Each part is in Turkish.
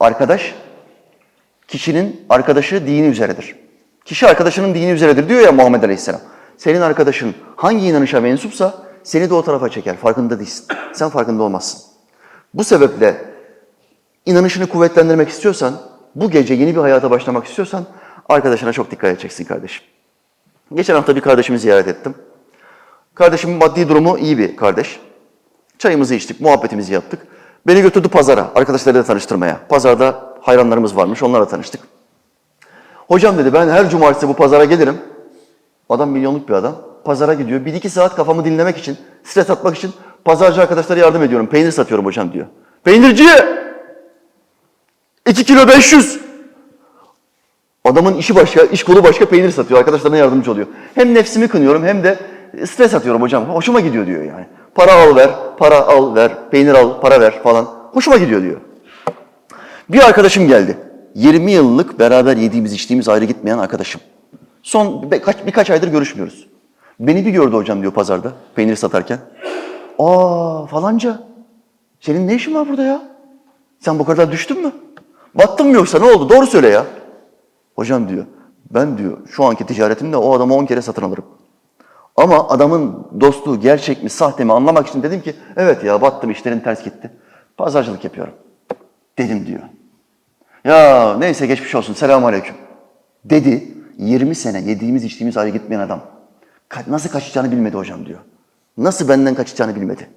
Arkadaş, kişinin arkadaşı dini üzeredir. Kişi arkadaşının dini üzeredir diyor ya Muhammed Aleyhisselam. Senin arkadaşın hangi inanışa mensupsa seni de o tarafa çeker. Farkında değilsin. Sen farkında olmazsın. Bu sebeple inanışını kuvvetlendirmek istiyorsan, bu gece yeni bir hayata başlamak istiyorsan arkadaşına çok dikkat edeceksin kardeşim. Geçen hafta bir kardeşimi ziyaret ettim. Kardeşimin maddi durumu iyi bir kardeş. Çayımızı içtik, muhabbetimizi yaptık. Beni götürdü pazara, arkadaşlarıyla tanıştırmaya. Pazarda hayranlarımız varmış, onlarla tanıştık. Hocam dedi ben her cumartesi bu pazara gelirim. Adam milyonluk bir adam. Pazara gidiyor. Bir iki saat kafamı dinlemek için, stres atmak için pazarcı arkadaşlara yardım ediyorum. Peynir satıyorum hocam diyor. Peynirciye! 2 kilo 500. Adamın işi başka, iş kolu başka peynir satıyor. Arkadaşlarına yardımcı oluyor. Hem nefsimi kınıyorum hem de stres atıyorum hocam. Hoşuma gidiyor diyor yani. Para al ver, para al ver, peynir al, para ver falan. Hoşuma gidiyor diyor. Bir arkadaşım geldi. 20 yıllık beraber yediğimiz içtiğimiz ayrı gitmeyen arkadaşım. Son birkaç, birkaç aydır görüşmüyoruz. Beni bir gördü hocam diyor pazarda peynir satarken. Aa falanca senin ne işin var burada ya? Sen bu kadar düştün mü? Battın mı yoksa ne oldu? Doğru söyle ya. Hocam diyor ben diyor şu anki ticaretimde o adamı 10 kere satın alırım. Ama adamın dostluğu gerçek mi sahte mi anlamak için dedim ki evet ya battım işlerin ters gitti. Pazarcılık yapıyorum. Dedim diyor. Ya neyse geçmiş olsun selamun aleyküm. Dedi 20 sene yediğimiz içtiğimiz ayrı gitmeyen adam. Nasıl kaçacağını bilmedi hocam diyor. Nasıl benden kaçacağını bilmedi.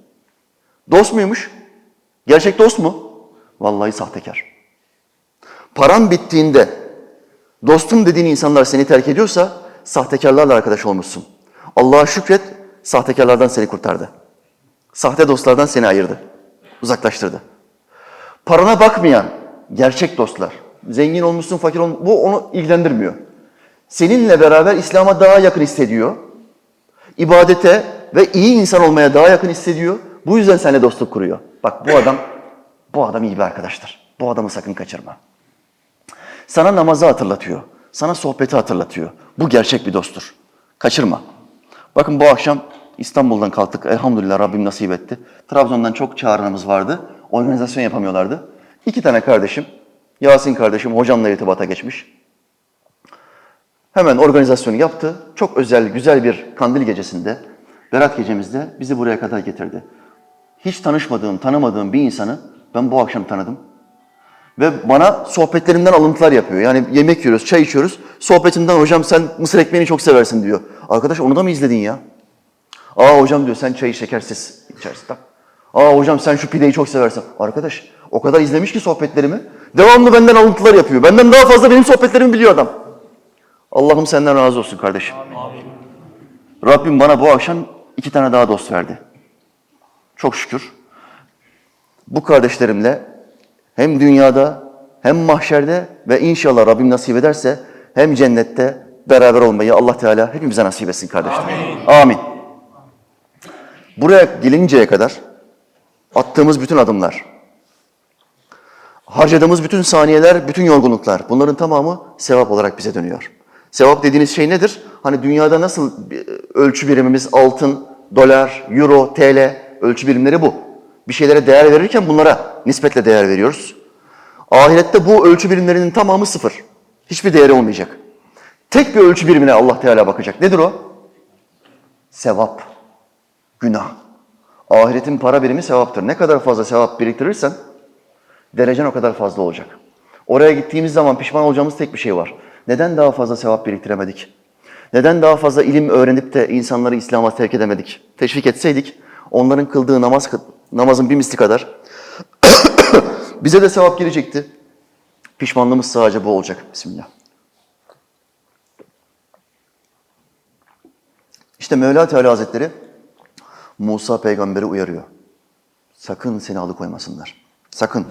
Dost muymuş? Gerçek dost mu? Vallahi sahtekar. Paran bittiğinde dostum dediğin insanlar seni terk ediyorsa sahtekarlarla arkadaş olmuşsun. Allah'a şükret sahtekarlardan seni kurtardı. Sahte dostlardan seni ayırdı. Uzaklaştırdı. Parana bakmayan gerçek dostlar. Zengin olmuşsun, fakir olmuşsun. Bu onu ilgilendirmiyor. Seninle beraber İslam'a daha yakın hissediyor. İbadete ve iyi insan olmaya daha yakın hissediyor. Bu yüzden seninle dostluk kuruyor. Bak bu adam, bu adam iyi bir arkadaştır. Bu adamı sakın kaçırma. Sana namazı hatırlatıyor. Sana sohbeti hatırlatıyor. Bu gerçek bir dosttur. Kaçırma. Bakın bu akşam İstanbul'dan kalktık. Elhamdülillah Rabbim nasip etti. Trabzon'dan çok çağrımız vardı. Organizasyon yapamıyorlardı. İki tane kardeşim, Yasin kardeşim hocamla irtibata geçmiş. Hemen organizasyonu yaptı. Çok özel, güzel bir kandil gecesinde, Berat gecemizde bizi buraya kadar getirdi. Hiç tanışmadığım, tanımadığım bir insanı ben bu akşam tanıdım. Ve bana sohbetlerimden alıntılar yapıyor. Yani yemek yiyoruz, çay içiyoruz. Sohbetimden hocam sen mısır ekmeğini çok seversin diyor. Arkadaş onu da mı izledin ya? Aa hocam diyor sen çayı şekersiz içersin. Tamam. Aa hocam sen şu pideyi çok seversin. Arkadaş o kadar izlemiş ki sohbetlerimi. Devamlı benden alıntılar yapıyor. Benden daha fazla benim sohbetlerimi biliyor adam. Allah'ım senden razı olsun kardeşim. Rabbim bana bu akşam iki tane daha dost verdi. Çok şükür. Bu kardeşlerimle hem dünyada hem mahşerde ve inşallah Rabbim nasip ederse hem cennette beraber olmayı Allah Teala hepimize nasip etsin kardeşler. Amin. Buraya gelinceye kadar attığımız bütün adımlar, harcadığımız bütün saniyeler, bütün yorgunluklar bunların tamamı sevap olarak bize dönüyor. Sevap dediğiniz şey nedir? Hani dünyada nasıl bir ölçü birimimiz altın, dolar, euro, TL ölçü birimleri bu. Bir şeylere değer verirken bunlara nispetle değer veriyoruz. Ahirette bu ölçü birimlerinin tamamı sıfır. Hiçbir değeri olmayacak. Tek bir ölçü birimine Allah Teala bakacak. Nedir o? Sevap, günah. Ahiretin para birimi sevaptır. Ne kadar fazla sevap biriktirirsen derecen o kadar fazla olacak. Oraya gittiğimiz zaman pişman olacağımız tek bir şey var. Neden daha fazla sevap biriktiremedik? Neden daha fazla ilim öğrenip de insanları İslam'a terk edemedik? Teşvik etseydik onların kıldığı namaz namazın bir misli kadar bize de sevap gelecekti. Pişmanlığımız sadece bu olacak. Bismillah. İşte Mevla Teala Hazretleri Musa peygamberi uyarıyor. Sakın seni alıkoymasınlar. Sakın.